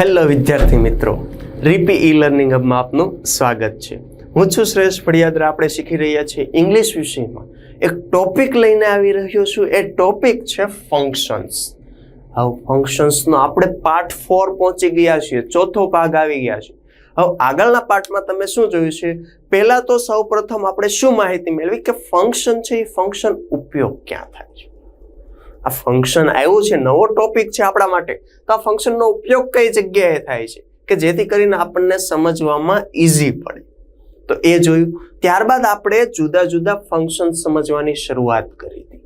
Hello વિદ્યાર્થી મિત્રો. રીપી e learning હબમાં આપનું સ્વાગત છે. હું છું શ્રેષ્ઠ ફળિયાદરા આપણે શીખી રહ્યા છીએ ઇંગ્લિશ વિષયમાં. એક ટોપિક લઈને આવી રહ્યો છું. એ ટોપિક છે ફંક્શન્સ હવે ફંક્શન્સનો આપણે પાર્ટ ફોર પહોંચી ગયા છીએ. ચોથો ભાગ આવી ગયા છે. હવે આગળના પાર્ટમાં તમે શું જોયું છે? પહેલાં તો સૌ પ્રથમ આપણે શું માહિતી મેળવી? કે ફંક્શન છે એ ફંક્શન ઉપયોગ ક્યાં થાય છે? આ ફંક્શન આવ્યું છે, નવો ટોપિક છે આપણા માટે. તો આ ફંક્શનનો ઉપયોગ કઈ જગ્યાએ થાય છે? કે જેથી કરીને આપણને સમજવામાં ઇઝી પડે. તો એ જોયું. ત્યારબાદ આપણે જુદા જુદા ફંક્શન સમજવાની શરૂઆત કરી હતી.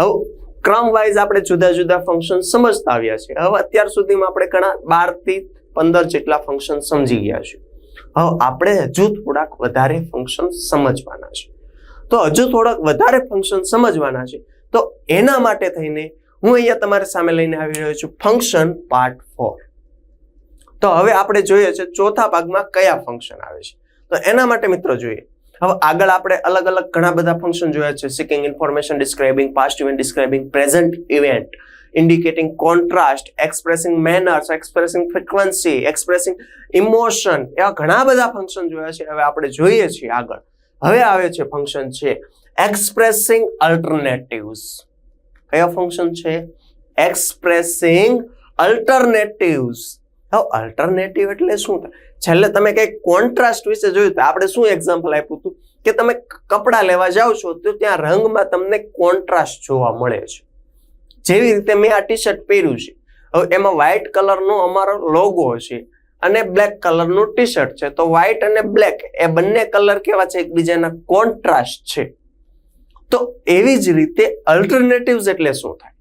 હવે ક્રમ વાઇઝ આપણે જુદા જુદા ફંક્શન સમજતા આવ્યા છે. હવે, અત્યાર સુધીમાં આપણે ઘણા બારથી પંદર જેટલા ફંક્શન સમજી ગયા છે. હવે, આપણે હજુ થોડાક વધારે ફંક્શન સમજવાના છે. તો હજુ થોડાક વધારે ફંક્શન સમજવાના છે. તો એના માટે થઈને હું અહીંયા તમારી સામે લઈને આવી રહ્યો છું ફંક્શન પાર્ટ ફોર તો હવે આપણે જોઈએ છે ચોથા ભાગમાં કયા ફંક્શન આવે છે. તો એના માટે મિત્રો જોઈએ. હવે આગળ આપણે અલગ અલગ ઘણા બધા ફંક્શન જોયા છે. Seeking information describing past event describing present event indicating contrast expressing manners expressing frequency expressing emotion એવા ઘણા બધા ફંક્શન જોયા છે. હવે આપણે જોઈએ છીએ આગળ. હવે આવે છે ફંક્શન છે એક્સપ્રેસિંગ અલ્ટરનેટિવ્સ કયા ફંક્શન છે? એક્સપ્રેસિંગ અલ્ટરનેટિવ્સ હવે અલ્ટરનેટિવ એટલે શું? છેલ્લે તમે કંઈક કોન્ટ્રાસ્ટ વિશે જોયું તો આપણે શું એક્ઝામ્પલ આપ્યું હતું? કે તમે કપડાં લેવા જાઓ છો તો ત્યાં રંગમાં તમને કોન્ટ્રાસ્ટ જોવા મળે છે. જેવી રીતે મેં આ ટી શર્ટ પહેર્યું છે. હવે એમાં વ્હાઇટ કલરનો અમારો લોગો છે અને બ્લેક કલરનું ટી શર્ટ છે. તો વ્હાઇટ અને બ્લેક એ બંને કલર કેવા છે? એકબીજાના કોન્ટ્રાસ્ટ છે. તો એવી જ રીતે અલ્ટરનેટિવ્સ એટલે શું થાય?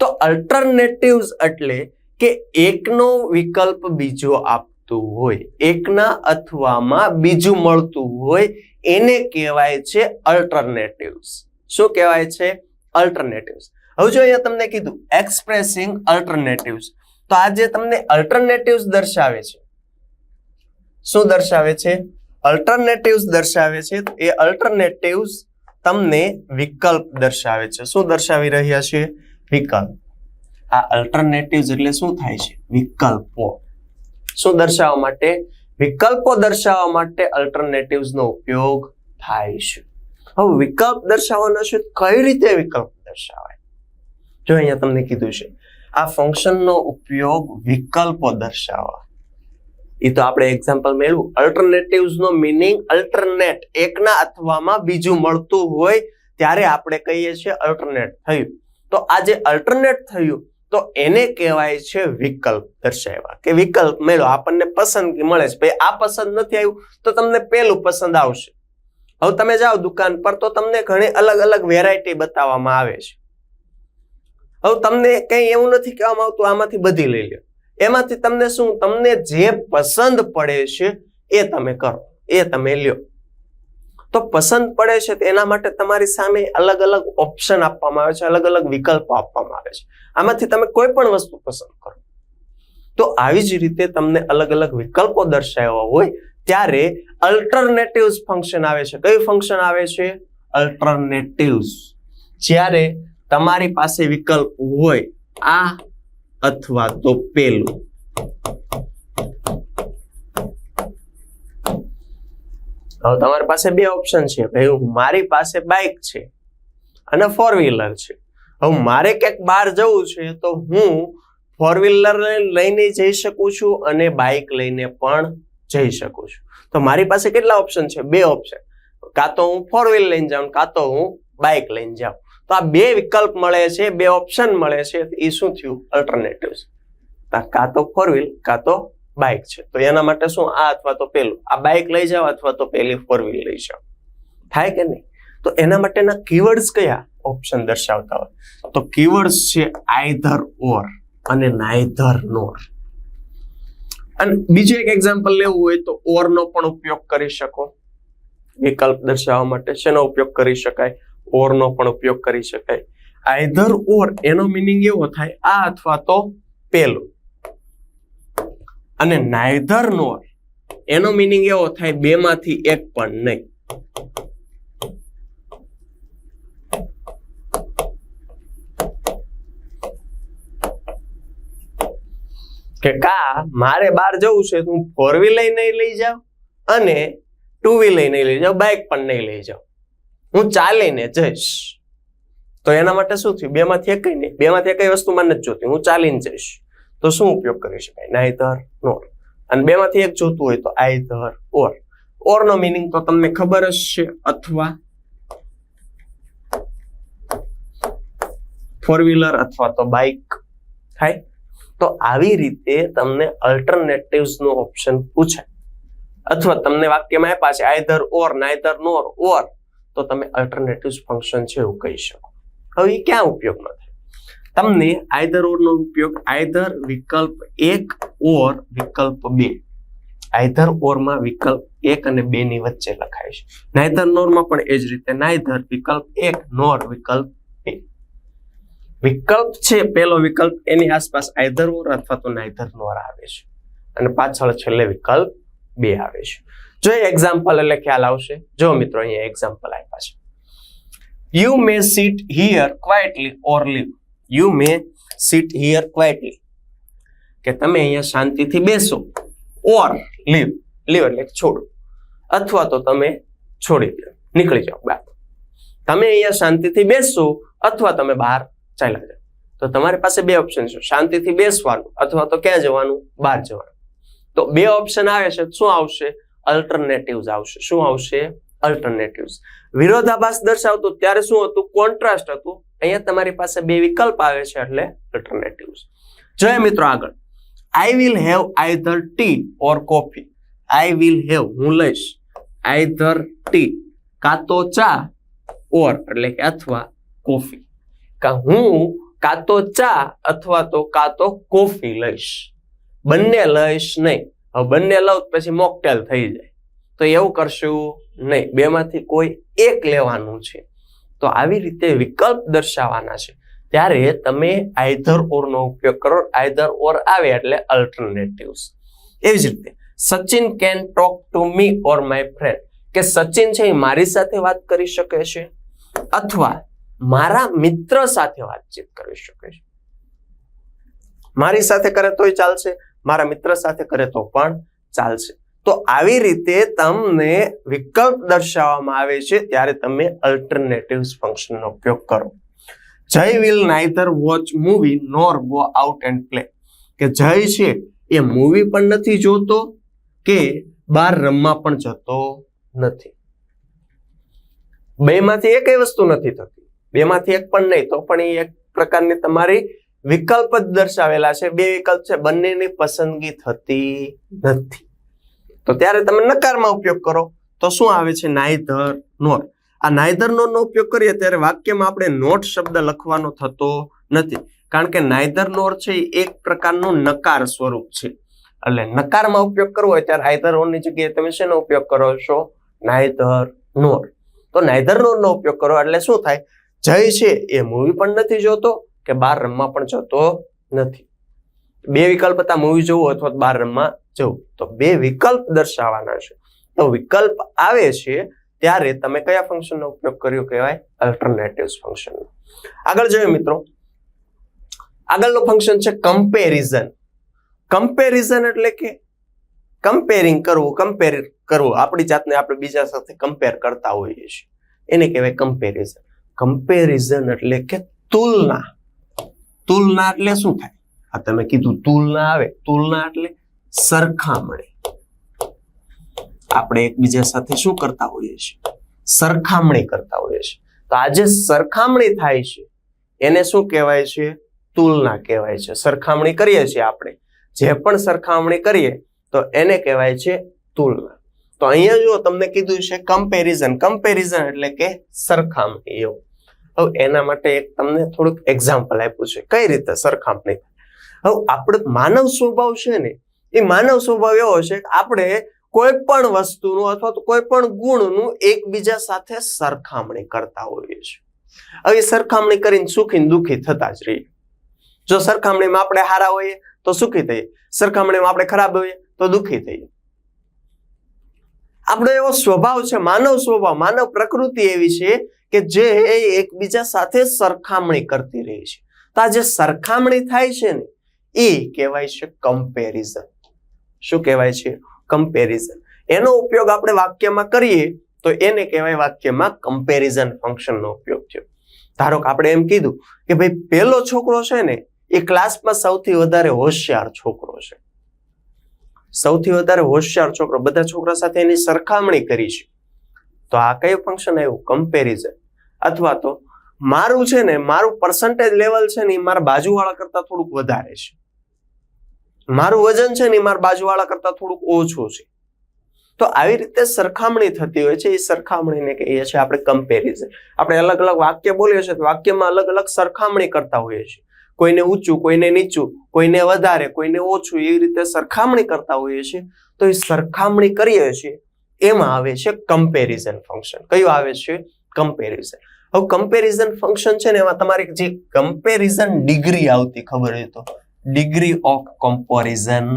તો અલ્ટરનેટિવ્સ એટલે કે એકનો વિકલ્પ બીજો આપતું હોય, એકના અથવામાં બીજું મળતું હોય, એને કહેવાય છે અલ્ટરનેટિવ્સ શું કહેવાય છે? અલ્ટરનેટિવ્સ હવે જો અહીંયા તમને કીધું એક્સપ્રેસિંગ અલ્ટરનેટિવ્સ તો આ જે તમને અલ્ટરનેટિવ્સ દર્શાવે છે, શું દર્શાવે છે? અલ્ટરનેટિવ્સ દર્શાવે છે એ અલ્ટરનેટિવ્સ તમને વિકલ્પ દર્શાવે છે. શું દર્શાવી રહ્યા છે વિકલ્પ. આ અલ્ટરનેટિવ્સ એટલે શું થાય છે? વિકલ્પો. શું દર્શાવવા માટે? વિકલ્પો દર્શાવવા માટે અલ્ટરનેટિવ્સનો ઉપયોગ થાય છે. હવે વિકલ્પ દર્શાવવાનો છે કઈ રીતે વિકલ્પ દર્શાવાય? જો અહીંયા તમને કીધું છે, આ ફંક્શનનો ઉપયોગ વિકલ્પો દર્શાવવા. એ તો આપણે એક્ઝામ્પલ મેળવું. અલ્ટરનેટિવ્સ નો મિનિંગ અલ્ટરનેટ એકના અથવામાં બીજું મળતું હોય ત્યારે આપણે કહીએ છીએ અલ્ટરનેટ થયું. તો આ જે અલ્ટરનેટ થયું, તો એને કહેવાય છે વિકલ્પ દર્શાવ્યા. કે વિકલ્પ મેળો આપણને પસંદગી મળે છે. ભાઈ, આ પસંદ નથી આવ્યું, તો તમને પેલું પસંદ આવશે. હવે તમે જાઓ દુકાન પર, તો તમને ઘણી અલગ અલગ વેરાયટી બતાવવામાં આવે છે. હવે તમને કઈ એવું નથી કહેવામાં આવતું, આમાંથી બધી લઈ લો એમાંથી તમને શું? તમને જે પસંદ પડે છે એ તમે કરો. એ તમે લ્યો. તો પસંદ પડે છે તો એના માટે તમારી સામે અલગ અલગ ઓપ્શન આપવામાં આવે છે, અલગ અલગ વિકલ્પો આપવામાં આવે છે. આમાંથી તમે કોઈ પણ વસ્તુ પસંદ કરો. તો આવી જ રીતે તમને અલગ અલગ વિકલ્પો દર્શાવ્યા હોય ત્યારે અલ્ટરનેટિવ્સ ફંક્શન આવે છે. કયું ફંક્શન આવે છે? અલ્ટરનેટિવ્સ જ્યારે તમારી પાસે વિકલ્પ હોય, આ અથવા તો પેલું. હવે તમારી પાસે બે ઓપ્શન છે. ભાઈ મારી પાસે બાઇક છે અને ફોર વ્હીલર છે. હવે મારે ક્યાંક બહાર જવું છે તો હું ફોર વ્હીલર લઈને જઈ શકું છું અને બાઇક લઈને પણ જઈ શકું છું. તો મારી પાસે કેટલા ઓપ્શન છે? બે ઓપ્શન કાં તો હું ફોર વ્હીલ લઈને જાઉં કાં તો હું બાઇક લઈને જાઉં. તો આ બે વિકલ્પ મળે છે, બે ઓપ્શન મળે છે. એ શું થયું? અલ્ટરનેટિવ કાં તો ફોર વ્હીલ કાં તો બાઇક છે. તો એના માટે શું? આ અથવા તો પેલું. આ બાઇક લઈ જાઓ અથવા તો પેલી ફોર વ્હીલ લઈ જાઓ. થાય કે નહીં? તો એના માટેના કીવર્ડ્સ કયા ઓપ્શન દર્શાવતા હોય? તો કીવર્ડ્સ છે આઈધર ઓર અને નાઈધર નોર અને બીજું એક એક્ઝામ્પલ લેવું હોય તો ઓર નો પણ ઉપયોગ કરી શકો. વિકલ્પ દર્શાવવા માટે શેનો ઉપયોગ કરી શકાય? ઓર નો પણ ઉપયોગ કરી શકાય. આઈધર ઓર એનો મિનિંગ એવો થાય, આ અથવા તો પેલું. અને નાયધર નોર એનો મિનિંગ એવો થાય બે માંથી એક પણ નહીં. કે કા, મારે બહાર જવું છે, તું ફોર વ્હીલ લઈને લઈ જાઉં અને ટુ વ્હીલ લઈને લઈ જાઉં બાઇક પણ નહીં લઈ જાઉં. હું ચાલીને જઈશ. તો એના માટે શું થયું? બેમાંથી એકઈ નહીં બેમાંથી એકઈ વસ્તુ મને નથી જોતી. હું ચાલીને જઈશ. તો શું ઉપયોગ કરી શકાય? Neither nor. અને બેમાંથી એક જોતું હોય તો આઈધર ઓર. ઓર નો મિનિંગ તો તમને ખબર જ છે અથવા ફોર વ્હીલર અથવા તો બાઇક થાય? તો આવી રીતે તમને અલ્ટરનેટિવ નો ઓપ્શન પૂછાય. અથવા તમને વાક્યમાં આપ્યા છે આઈધર ઓર નાઈધર નોર, ઓર. તો તમે અલ્ટરનેટિવ ફંક્શન છે એવું કહી શકો. હવે એ ક્યાં ઉપયોગમાં થાય? તમને આઈધર ઓર નો ઉપયોગ આઈધર વિકલ્પ એક ઓર વિકલ્પ બે. આઈધર ઓરમાં વિકલ્પ એક અને બે ની વચ્ચે લખાય છે. નાયધર નોરમાં પણ એ જ રીતે નાયધર વિકલ્પ એક નોર વિકલ્પ બે. વિકલ્પ છે, પેલો વિકલ્પ એની આસપાસ આઈધર ઓર અથવા તો નાયધર નોર આવે છે. અને પાછળ છેલ્લે વિકલ્પ બે આવે છે. જો એક્ઝામ્પલ એટલે ખ્યાલ આવશે. જો મિત્રો, અહીંયા એક્ઝામ્પલ આપ્યા છે. You may sit here quietly or leave you may sit here quietly કે તમે અહીંયા શાંતિથી બેસો ઓર લીવ લીવ એટલે છોડો. અથવા તો તમે છોડી દો. નીકળી જાઓ. બહાર તમે અહીંયા શાંતિથી બેસો અથવા તમે બહાર ચાલ્યા જાઓ. તો તમારી પાસે બે ઓપ્શન છે. શાંતિથી બેસવાનું અથવા તો ક્યાં જવાનું? બહાર જવાનું. તો બે ઓપ્શન આવે છે. શું આવશે? અલ્ટરનેટિવ્સ આવશે. શું આવશે? અલ્ટરનેટિવ્સ વિરોધાભાસ દર્શાવતો ત્યારે શું હતું? કોન્ટ્રાસ્ટ હતું. અહીંયા તમારી પાસે બે વિકલ્પ આવે છે એટલે અલ્ટરનેટિવ્સ જોઈએ મિત્રો આગળ. I will have either tea or coffee I will have હું લઈશ. આઈધર ટી કાં તો ચા ઓર એટલે કે અથવા કોફી કા હું, કાં તો ચા અથવા તો કાં તો કોફી લઈશ. બંને લઈશ નહીં. હવે બંને લઉં પછી મોકટેલ થઈ જાય. તો એવું કરશું નહીં. બેમાંથી કોઈ એક લેવાનું છે. તો આવી રીતે વિકલ્પ દર્શાવવાના છે. ત્યારે તમે આઈધર ઓર નો ઉપયોગ કરો. આઈધર ઓર આવે એટલે અલ્ટરનેટિવ્સ એવી જ રીતે, Sachin can talk to me or my friend કે સચિન છે એ મારી સાથે વાત કરી શકે છે અથવા મારા મિત્ર સાથે વાતચીત કરી શકે છે. મારી સાથે કરે તોય ચાલશે. મારા મિત્ર સાથે કરે તો પણ ચાલશે. તો આવી રીતે તમને વિકલ્પ દર્શાવવામાં આવે છે ત્યારે તમે અલ્ટરનેટિવ્સ ફંક્શનનો ઉપયોગ કરો. Jay will neither watch movie nor go out and play. કે જય છે એ મૂવી પણ નથી જોતો કે બહાર રમવા પણ જતો નથી. બેમાંથી એકેય વસ્તુ નથી થતી. બેમાંથી એક પણ નહીં તો પણ એ એક પ્રકારની તમારી વિકલ્પ જ દર્શાવેલા છે. બે વિકલ્પ છે. બંનેની પસંદગી થતી નથી. તો ત્યારે તમે નકારમાં ઉપયોગ કરો. તો શું આવે છે? નાઈધર નોર આ નાયધર નોર નો ઉપયોગ કરીએ ત્યારે વાક્યમાં આપણે નોટ શબ્દ લખવાનો થતો નથી. કારણ કે નાયધર નોર છે એક પ્રકારનું નકાર સ્વરૂપ છે. એટલે નકારમાં ઉપયોગ કરવો હોય ત્યારે આઈધર ઓરની જગ્યાએ તમે શેનો ઉપયોગ કરો છો? નાયધર નોર તો નાયધર નોર નો ઉપયોગ કરો એટલે શું થાય? જય છે. એ મૂવી પણ નથી જોતો. કે બહાર રમવા પણ જતો નથી. બે વિકલ્પ હતા મૂવી જોવું અથવા બહાર રમવા જવું. તો બે વિકલ્પ દર્શાવવાના છે. તો વિકલ્પ આવે છે ત્યારે તમે કયા ફંક્શનનો ઉપયોગ કર્યો કહેવાય? અલ્ટરનેટિવ્સ ફંક્શન આગળ જોઈએ મિત્રો. આગળનું ફંક્શન છે કમ્પેરિઝન કમ્પેરિઝન એટલે કે કમ્પેરિંગ કરવું કમ્પેર કરવું. આપણી જાતને આપણે બીજા સાથે કમ્પેર કરતા હોઈએ છીએ. એને કહેવાય કમ્પેરિઝન કમ્પેરિઝન એટલે કે તુલના. તુલના એટલે શું થાય? આ તમે કીધું તુલના આવે, તુલના એટલે સરખામણી. આપણે એકબીજા સાથે શું કરતા હોઈએ છીએ? સરખામણી કરતા હોઈએ છીએ. તો આ સરખામણી થાય છે, એને શું કહેવાય છે? તુલના કહેવાય છે. સરખામણી કરીએ છીએ આપણે. જે પણ સરખામણી કરીએ, તો એને કહેવાય છે તુલના. તો અહીંયા જો તમને કીધું છે કમ્પેરિઝન કમ્પેરિઝન એટલે કે સરખામણી એવું હવે એના માટે એક તમને થોડુંક એક્ઝામ્પલ આપ્યું છે. કઈ રીતે સરખામણી હવે આપણે માનવ સ્વભાવ છે ને, એ માનવ સ્વભાવ એવો છે કે આપણે કોઈ પણ વસ્તુનું અથવા તો કોઈ પણ ગુણનું એકબીજા સાથે સરખામણી કરતા હોઈએ છીએ. હવે એ સરખામણી કરીને સુખી દુઃખી થતા જ રહીએ. જો સરખામણીમાં આપણે હારા હોઈએ તો સુખી થઈએ. સરખામણીમાં આપણે ખરાબ હોઈએ તો દુઃખી થઈએ. આપણો એવો સ્વભાવ છે, માનવ સ્વભાવ, માનવ પ્રકૃતિ એવી છે કે જે એકબીજા સાથે સરખામણી કરતી રહી છે. તો આ જે સરખામણી થાય છે ને, એ કહેવાય છે કમ્પેરિઝન શું કહેવાય છે? કમ્પેરિઝન એનો ઉપયોગ આપણે વાક્યમાં કરીએ તો એને કહેવાય વાક્યમાં કમ્પેરિઝન ફંક્શનનો ઉપયોગ થયો. ધારો કે આપણે એમ કીધું કે ભાઈ પેલો છોકરો છે ને, એ ક્લાસમાં સૌથી વધારે હોશિયાર છોકરો છે. સૌથી વધારે હોશિયાર છોકરો, બધા છોકરા સાથે એની સરખામણી કરી છે. તો આ કયું ફંક્શન આવ્યું? કમ્પેરિઝન અથવા તો મારું છે ને, મારું પર્સન્ટેજ લેવલ છે ને, એ મારા બાજુવાળા કરતા થોડુંક વધારે છે. મારું વજન છે ને, એ મારા બાજુવાળા કરતા થોડુંક ઓછું છે. તો આવી રીતે સરખામણી થતી હોય છે. એ સરખામણીને કહીએ છીએ આપણે કમ્પેરિઝન આપણે અલગ અલગ વાક્ય બોલીએ છીએ તો વાક્યમાં અલગ અલગ સરખામણી કરતા હોઈએ છીએ. કોઈને ઊંચું, કોઈને નીચું, કોઈને વધારે, કોઈને ઓછું, એવી રીતે સરખામણી કરતા હોઈએ છીએ. તો એ સરખામણી કરીએ છીએ, એમાં આવે છે કમ્પેરિઝન ફંક્શન કયું આવે છે? કમ્પેરિઝન હવે કમ્પેરિઝન ફંક્શન છે ને, એમાં તમારી જે કમ્પેરિઝન ડિગ્રી આવતી ખબર હોય તો degree of comparison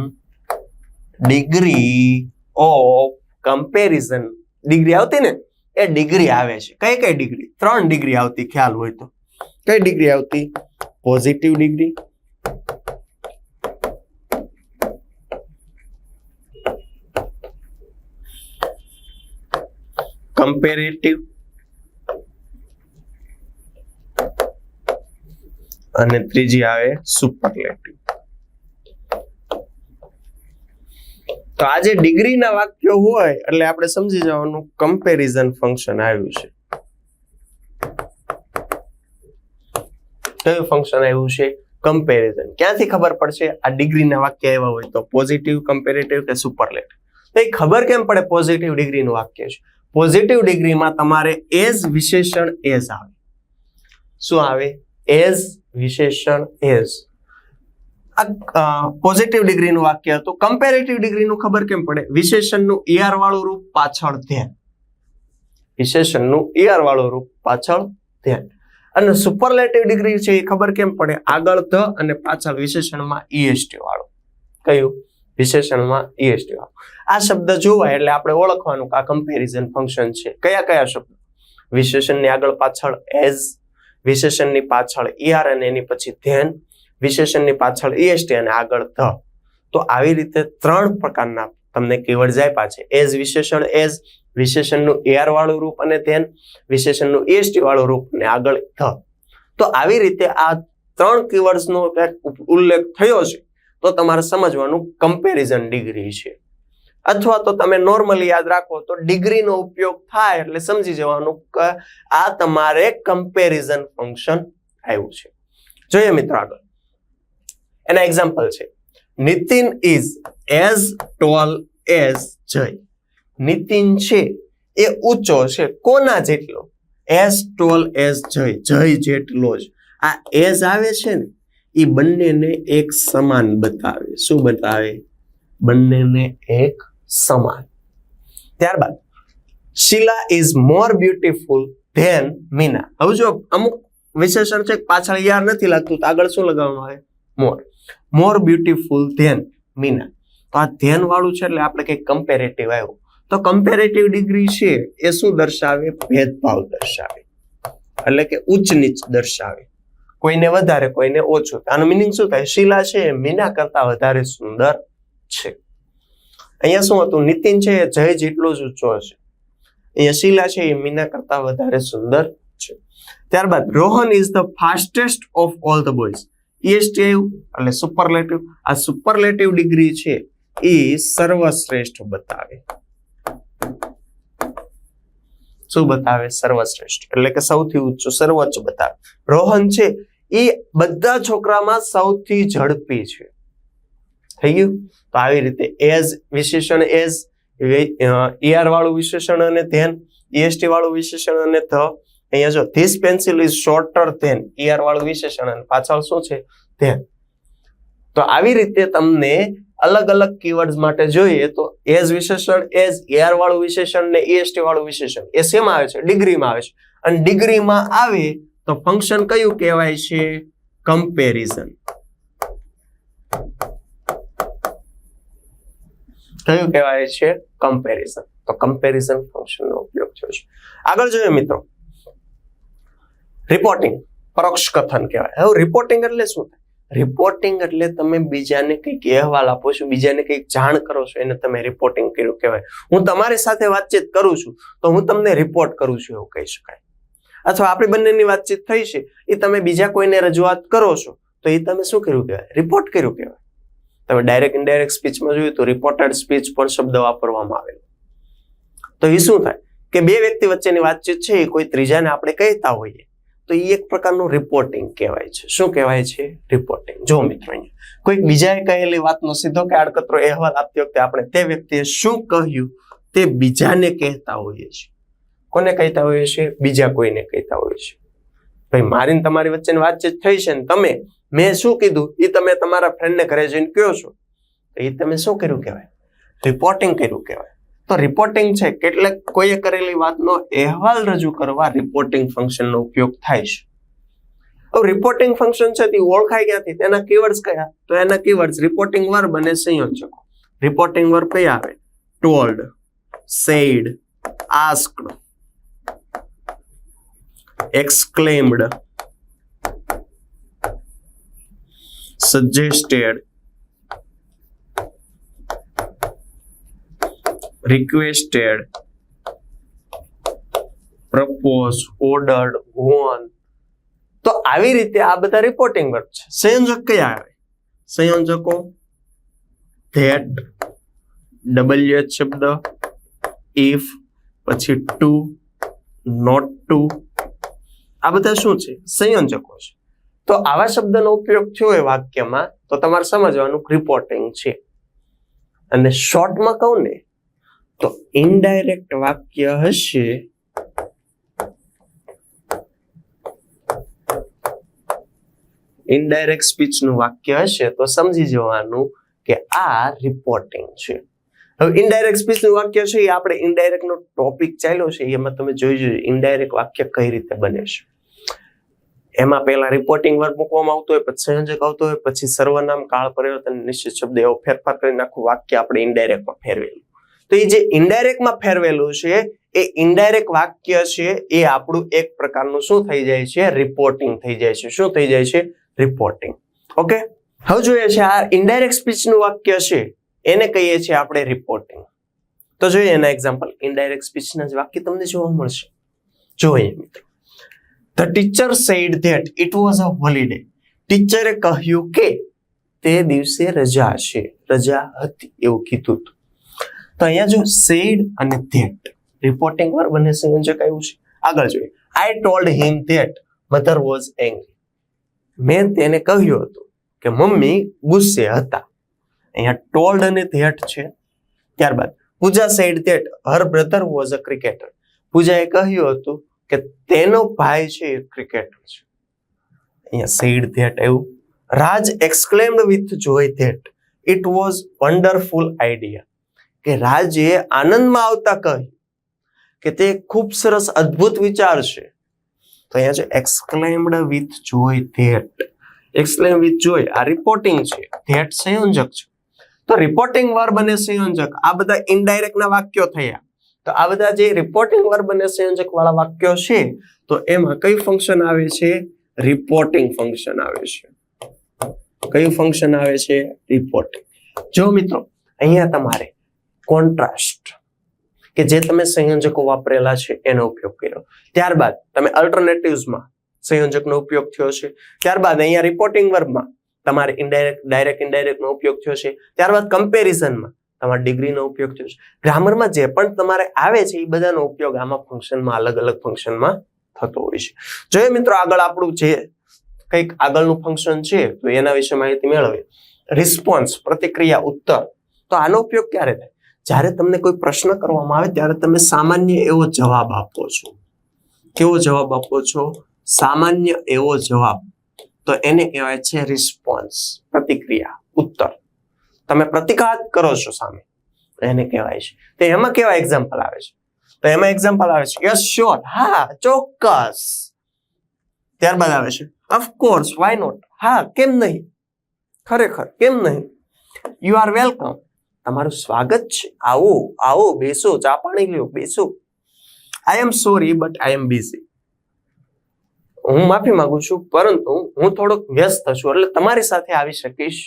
degree of comparison degree આવતી ને, એ ડિગ્રી આવે છે. કઈ કઈ ડિગ્રી ત્રણ ડિગ્રી આવતી, ખ્યાલ હોય તો. કઈ ડિગ્રી આવતી? પોઝિટિવ ડિગ્રી કમ્પેરેટિવ અને ત્રીજી આવે સુપરલેટિવ તો આ જે ડિગ્રીના વાક્યો હોય, એટલે આપણે સમજી જવાનું કમ્પેરિઝન ફંક્શન આવ્યું છે. કયું ફંક્શન આવ્યું છે કમ્પેરિઝન ક્યાંથી ખબર પડશે? આ ડિગ્રીના વાક્ય એવા હોય તો પોઝિટિવ કમ્પેરેટિવ કે સુપરલેટિવ તો એ ખબર કેમ પડે? પોઝિટિવ ડિગ્રીનું વાક્ય છે. પોઝિટિવ ડિગ્રીમાં તમારે એઝ વિશેષણ એઝ આવે. શું આવે? એઝ વિશેષણ એઝ. આ પોઝિટિવ ડિગ્રીનું વાક્ય હતું. કમ્પેરેટિવ ડિગ્રીનું ખબર કેમ પડે? વિશેષણનું ઈઆર વાળું રૂપ પાછળ ધ્યાન. વિશેષણનું ઈઆર વાળું રૂપ પાછળ ધ્યાન. અને સુપરલેટિવ ડિગ્રી છે એ ખબર કેમ પડે? આગળ ધ અને પાછળ વિશેષણમાં ઈએસટી વાળું. કયું? વિશેષણમાં ઈએસટી વાળું. આ શબ્દ જોવાય એટલે આપણે ઓળખવાનું કે આ કમ્પેરિઝન ફંક્શન છે. કયા કયા શબ્દ? વિશેષણની આગળ પાછળ એઝ વિશેષણની પાછળ ઈઆર અને એની પછી ધ્યાન વિશેષણની પાછળ ઈએસટી અને આગળ ધ. તો આવી રીતે ત્રણ પ્રકારના તમને કીવર્ડ્સ આપ્યા છે. એઝ વિશેષણ એઝ વિશેષણનું એઆર વાળું રૂપ અને ધ્યાન વિશેષણનું એસટી વાળું રૂપ અને આગળ ધ. તો આવી રીતે આ ત્રણ કીવર્ડ્સનો ઉલ્લેખ થયો છે, તો તમારે સમજવાનું કમ્પેરિઝન ડિગ્રી છે. અથવા તો તમે નોર્મલી યાદ રાખો તો ડિગ્રીનો ઉપયોગ થાય એટલે સમજી જવાનું કે, આ તમારે કમ્પેરિઝન ફંક્શન આવ્યું છે. જોઈએ મિત્રો આગળ. એના એક્ઝામ્પલ છે. Nitin is as tall as Jay. Nitin છે, એ ઊંચો છે. કોના જેટલો? એઝ ટોલ એઝ જય જય જેટલો જ. આ એઝ આવે છે ને, એ બંનેને એક સમાન બતાવે. શું બતાવે? બંનેને એક સમાન. ત્યારબાદ, Sheela is more beautiful than Meena. હવે જો અમુક વિશેષણ છે, પાછળ યાર નથી લાગતું, તો આગળ શું લગાવવામાં આવે? More more beautiful than Meena. તો આ ધ્યાન વાળું છે એટલે આપણે કંઈક કમ્પેરેટિવ આવ્યું. તો કમ્પેરેટિવ ડિગ્રી છે એ શું દર્શાવે? ભેદભાવ દર્શાવે. એટલે કે ઉચ્ચ નીચ દર્શાવે. કોઈને વધારે, કોઈને ઓછું. આનું મિનિંગ શું થાય? શીલા છે મીના કરતા વધારે સુંદર છે. અહીંયા શું હતું? નીતિન છે જય જેટલો જ ઊંચો હશે. અહીંયા શીલા છે એ મીના કરતા વધારે સુંદર છે. ત્યારબાદ, Rohan is the fastest of all the boys EST એટલે સુપરલેટિવ આ સુપરલેટિવ ડિગ્રી છે એ સર્વશ્રેષ્ઠ બતાવે. શું બતાવે? સર્વશ્રેષ્ઠ. એટલે કે સૌથી ઊંચું સર્વોચ્ચ બતાવે. રોહન છે એ બધા છોકરામાં સૌથી ઝડપી છે. થઈ ગયું? તો આવી રીતે એઝ વિશેષણ એઝ ઈઆર વાળું વિશેષણ અને ધેન ઈએસટી વાળું વિશેષણ અને ધ. અહીંયા જો this pencil is shorter than ER વાળું વિશેષણ. અને પાછળ શું છે? ધેન. તો આવી રીતે તમને અલગ અલગ કીવર્ડ્સ માટે જોઈએ તો એઝ વિશેષણ એઝ એઆર વાળું વિશેષણ ને એએસટી વાળું વિશેષણ. એ શેમાં આવે છે ડિગ્રીમાં આવે છે. અને ડિગ્રીમાં આવે તો ફંક્શન કયું કહેવાય છે? કમ્પેરિઝન કયું કહેવાય છે? કમ્પેરિઝન તો કમ્પેરિઝન ફંક્શનનો ઉપયોગ થયો છે. આગળ જોઈએ મિત્રો. રિપોર્ટિંગ પરોક્ષ કથન કહેવાય. હવે રિપોર્ટિંગ એટલે શું? થાય રિપોર્ટિંગ એટલે તમે બીજાને કંઈક અહેવાલ આપો છો, બીજાને કંઈક જાણ કરો છો, એને તમે રિપોર્ટિંગ કર્યું કહેવાય. હું તમારી સાથે વાતચીત કરું છું, તો હું તમને રિપોર્ટ કરું છું એવું કહી શકાય. અથવા આપણી બંનેની વાતચીત થઈ છે, એ તમે બીજા કોઈને રજૂઆત કરો છો, તો એ તમે શું કર્યું કહેવાય? રિપોર્ટ કર્યું કહેવાય. તમે ડાયરેક્ટ ઇનડાયરેક્ટ સ્પીચમાં જોયું તો રિપોર્ટેડ સ્પીચ પણ શબ્દ વાપરવામાં આવેલો. તો એ શું થાય? કે બે વ્યક્તિ વચ્ચેની વાતચીત છે, એ કોઈ ત્રીજાને આપણે કહેતા હોઈએ. તો એ એક પ્રકારનું રિપોર્ટિંગ કહેવાય છે. શું કહેવાય છે? રિપોર્ટિંગ જો મિત્રો અહીંયા કોઈક બીજાએ કહેલી વાતનો સીધો કે આડકતરો અહેવાલ આપતી વખતે આપણે તે વ્યક્તિએ શું કહ્યું તે બીજાને કહેતા હોઈએ છીએ. કોને કહેતા હોઈએ છીએ? બીજા કોઈને કહેતા હોઈએ છીએ. ભાઈ, મારીને તમારી વચ્ચેની વાતચીત થઈ છે ને તમે, મેં શું કીધું? એ તમે તમારા ફ્રેન્ડને ઘરે જઈને કહો છો. એ તમે શું કર્યું કહેવાય? રિપોર્ટિંગ કર્યું કહેવાય. તો રિપોર્ટિંગ છે, કેટલાક કોઈએ કરેલી વાતનો અહેવાલ રજૂ કરવા રિપોર્ટિંગ ફંક્શનનો ઉપયોગ થાય છે. હવે રિપોર્ટિંગ ફંક્શન છે તે ઓળખાય ક્યાંથી? તેના કીવર્ડ્સ કયા? તો એના કીવર્ડ્સ રિપોર્ટિંગ વર્બ અને સંયોજકો. રિપોર્ટિંગ વર્બ કયા આવે? Told said asked exclaimed suggested requested propose ordered, won. તો આવી રીતે આ બધા રિપોર્ટિંગ વર્ક છે. સંયોજક કયા આવે? સંયોજકો ધેટ ડબલ્યુ એચ શબ્દ ઇફ પછી ટુ નોટ ટુ આ બધા શું છે? સંયોજકો છે. તો આવા શબ્દનો ઉપયોગ થયો હોય વાક્યમાં, તો તમારે સમજવાનું રિપોર્ટિંગ છે. અને શોર્ટમાં કહું ને તો ઇનડાયરેક્ટ વાક્ય હશે ઇનડાયરેક્ટ સ્પીચનું વાક્ય હશે તો સમજી જવાનું કે આ રિપોર્ટિંગ છે. હવે ઇનડાયરેક્ટ સ્પીચનું વાક્ય છે એ આપણે ઇનડાયરેક્ટ નો ટોપિક ચાલ્યો છે એમાં તમે જોઈ જોજો ઇનડાયરેક્ટ વાક્ય કઈ રીતે બને છે. એમાં પહેલા રિપોર્ટિંગ વર્ગ મૂકવામાં આવતો હોય, પછી સંયોજક આવતો હોય, પછી સર્વનામ, કાળ, પરિવર્તન, નિશ્ચિત શબ્દ એવો ફેરફાર કરીને આખું વાક્ય આપણે ઇનડાયરેક્ટમાં ફેરવેલું. તો એ જે ઇનડાયરેક્ટમાં ફેરવેલું છે, એ ઇનડાયરેક્ટ વાક્ય છે, એ આપણું એક પ્રકારનું શું થઈ જાય છે? રિપોર્ટિંગ થઈ જાય છે. શું થઈ જાય છે? રિપોર્ટિંગ ઓકે હવે જોઈએ છે આ ઇનડાયરેક્ટ સ્પીચનું વાક્ય છે, એને કહીએ છીએ આપણે રિપોર્ટિંગ તો જોઈએ એના એક્ઝામ્પલ ઇનડાયરેક્ટ સ્પીચના જ વાક્ય તમને જોવા મળશે. જોઈએ મિત્રો. The teacher said that it was a holiday ટીચરે કહ્યું કે તે દિવસે રજા છે. રજા હતી એવું કીધું હતું. તો અહીંયા જો સેડ અને ધેટ રિપોર્ટિંગ વર્બ બંને સંયોજક આવ્યું છે. આગળ જોઈએ. I told him that mother was angry મેં તેને કહ્યું હતું કે મમ્મી ગુસ્સે હતા. અહીંયા ટોલ્ડ અને ધેટ છે. ત્યારબાદ, Pooja said that her brother was a cricketer પૂજાએ કહ્યું હતું કે તેનો ભાઈ છે એ ક્રિકેટર છે. અહીંયા સેડ ધેટ એવું Raj exclaimed with joy that it was wonderful idea કે રાજે આનંદમાં આવતા કહ્યું કે તે ખૂબ સરસ અદ્ભુત વિચાર છે. તો અહીંયા છે exclaimed with joy that exclaim with joy આ રિપોર્ટિંગ છે. ધેટ સંયોજક છે. તો રિપોર્ટિંગ વર્બ અને સંયોજક. આ બધા ઇનડાયરેક્ટ ના વાક્યો થયા. તો આ બધા જે રિપોર્ટિંગ વર્બ અને સંયોજક વાળા વાક્યો છે, તો એમાં કયું ફંક્શન આવે છે? રિપોર્ટિંગ ફંક્શન આવે છે. કયું ફંક્શન આવે છે? રિપોર્ટિંગ જો મિત્રો, અહીંયા તમારે કોન્ટ્રાસ્ટ કે જે તમે સંયોજકો વાપરેલા છે એનો ઉપયોગ કર્યો. ત્યારબાદ તમે અલ્ટરનેટિવ્સમાં સંયોજકનો ઉપયોગ થયો છે. ત્યારબાદ અહીંયા રિપોર્ટિંગ વર્બમાં તમારે ઇનડાયરેક્ટ ડાયરેક્ટ ઇન્ડાયરેક્ટનો ઉપયોગ થયો છે. ત્યારબાદ કમ્પેરિઝનમાં તમારા ડિગ્રીનો ઉપયોગ થયો છે. ગ્રામરમાં જે પણ તમારે આવે છે એ બધાનો ઉપયોગ આમાં ફંક્શનમાં અલગ અલગ ફંક્શનમાં થતો હોય છે. જોઈએ મિત્રો આગળ આપણું જે કંઈક આગળનું ફંક્શન છે, તો એના વિશે માહિતી મેળવીએ. રિસ્પોન્સ પ્રતિક્રિયા, ઉત્તર. તો આનો ઉપયોગ ક્યારે થાય? જ્યારે તમને કોઈ પ્રશ્ન કરવામાં આવે ત્યારે તમે સામાન્ય એવો જવાબ આપો છો. કેવો જવાબ આપો છો? સામાન્ય એવો જવાબ. તો એને કહેવાય છે રિસ્પોન્સ પ્રતિક્રિયા, ઉત્તર. તમે પ્રતિકાર કરો છો સામે. એને કહેવાય છે. તો એમાં કેવા એક્ઝામ્પલ આવે છે? તો એમાં એક્ઝામ્પલ આવે છે યસ શ્યોર હા, ચોક્કસ. ત્યારબાદ આવે છે ઓફકોર્સ વાય નોટ હા, કેમ નહીં? ખરેખર, કેમ નહીં? યુ આર વેલકમ તમારું સ્વાગત છે. આવો આવો, બેસો, ચા પાણી લ્યો, બેસો. I am sorry but I am busy હું માફી માંગુ છું, પરંતુ હું થોડોક વ્યસ્ત છું, એટલે તમારી સાથે આવી શકીશ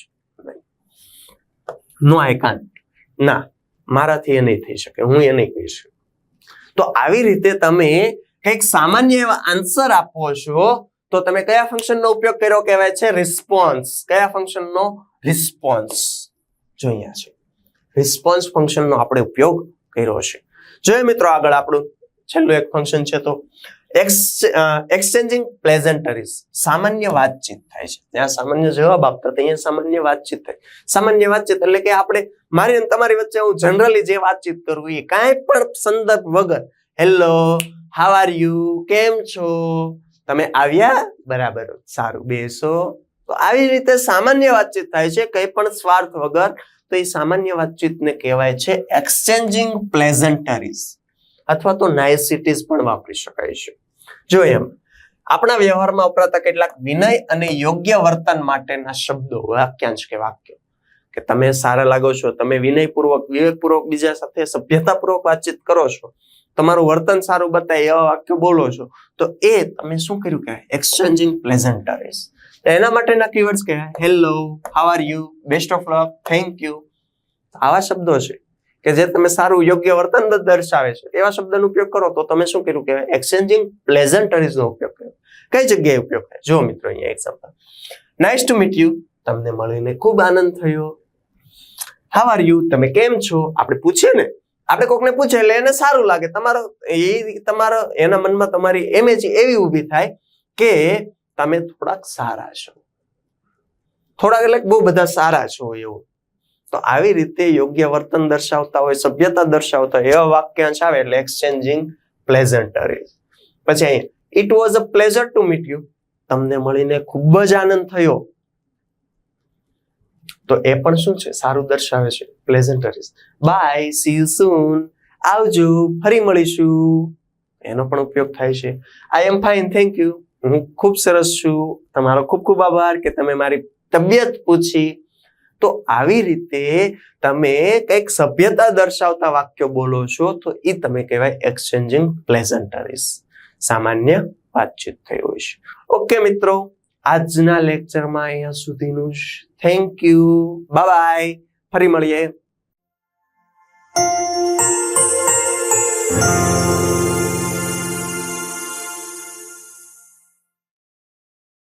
નો આઈ કાન્ટ ના, મારાથી એ નહીં થઈ શકે, હું એ નહીં કહી શકું. તો આવી રીતે તમે કંઈક સામાન્ય એવા આન્સર આપો છો, તો તમે કયા ફંક્શનનો ઉપયોગ કર્યો કહેવાય છે? રિસ્પોન્સ કયા ફંક્શનનો રિસ્પોન્સ જો છે. રિસ્પોન્સ ફંક્શનનો આપણે ઉપયોગ કર્યો છે. જોઈએ મિત્રો આગળ આપણું છેલ્લું એક ફંક્શન છે તો એક્સચેન્જિંગ પ્લેઝન્ટરીઝ સામાન્ય વાતચીત થાય છે. ત્યાં સામાન્ય જવાબ આપતા ત્યાં સામાન્ય વાતચીત થાય. સામાન્ય વાતચીત એટલે કે આપણે મારી અને તમારી વચ્ચે હું જનરલી જે વાતચીત કરું એ કાંઈ પણ સંદર્ભ વગર હેલો હાવ આર યુ કેમ છો? તમે આવ્યા બરાબર, સારું, બેસો. તો આવી રીતે સામાન્ય વાતચીત થાય છે, કંઈ પણ સ્વાર્થ વગર તો એ સામાન્ય વાતચીતને કહેવાય છે એક્સચેન્જિંગ પ્લેઝન્ટરીઝ અથવા તો નાઇસિટીઝ પણ વાપરી શકાય છે. જો એમ, આપણા વ્યવહારમાં વપરાતા કેટલાક વિનય અને યોગ્ય વર્તન માટેના શબ્દો, વાક્યાંશ કે વાક્ય, કે તમે સારા લાગો છો, તમે વિનયપૂર્વક, વિવેકપૂર્વક બીજા સાથે સભ્યતાપૂર્વક વાતચીત કરો છો, તમારું વર્તન સારું બતાય એવા વાક્યો બોલો છો, તો એ તમે શું કર્યું કહેવાય? એક્સચેન્જિંગ પ્લેઝન્ટરીઝ એના માટેના કીવર્ડ્સ કહેવાય. Hello how are you best of luck thank you આવા શબ્દો છે કે જે તમે સારું, યોગ્ય વર્તન દર્શાવે છે. એવા શબ્દનો ઉપયોગ કરો તો તમે શું કર્યું કહેવાય? એક્સચેન્જિંગ પ્લેઝન્ટરીઝ નો ઉપયોગ કર્યો. કઈ જગ્યાએ ઉપયોગ થાય? જો મિત્રો અહીંયા example nice to meet you તમને મળીને ખૂબ આનંદ થયો. હાવ આર યુ તમે કેમ છો? આપણે પૂછીએ ને. આપણે કોકને પૂછે એટલે એને સારું લાગે. તમારો એ તમારો, એના મનમાં તમારી ઇમેજ એવી ઊભી થાય કે તમે થોડાક સારા છો. થોડાક એટલે બહુ બધા સારા છો એવું. તો આવી રીતે યોગ્ય વર્તન દર્શાવતા હોય, સભ્યતા દર્શાવતા હોય, એવા વાક્યાંશ આવે એટલે એક્સચેન્જિંગ પ્લેઝન્ટરીઝ પછી અહીં it was a pleasure to meet you તમને મળીને ખૂબ જ આનંદ થયો. તો એ પણ શું છે? સારું દર્શાવે છે pleasantries bye see you soon આવજો, ફરી મળીશું. એનો પણ ઉપયોગ થાય છે. I am fine thank you હું ખૂબ સરસ છું. તમારો ખૂબ ખૂબ આભાર કે તમે મારી તબિયત પૂછી. તો આવી રીતે તમે કંઈક સભ્યતા દર્શાવતા વાક્યો બોલો છો, તો એ તમે કહેવાય એક્સચેન્જિંગ પ્લેઝન્ટરીઝ સામાન્ય વાતચીત થઈ હોય છે. ઓકે મિત્રો, આજના લેક્ચરમાં અહીંયા સુધીનું થેન્ક યુ બાય ફરી મળીએ.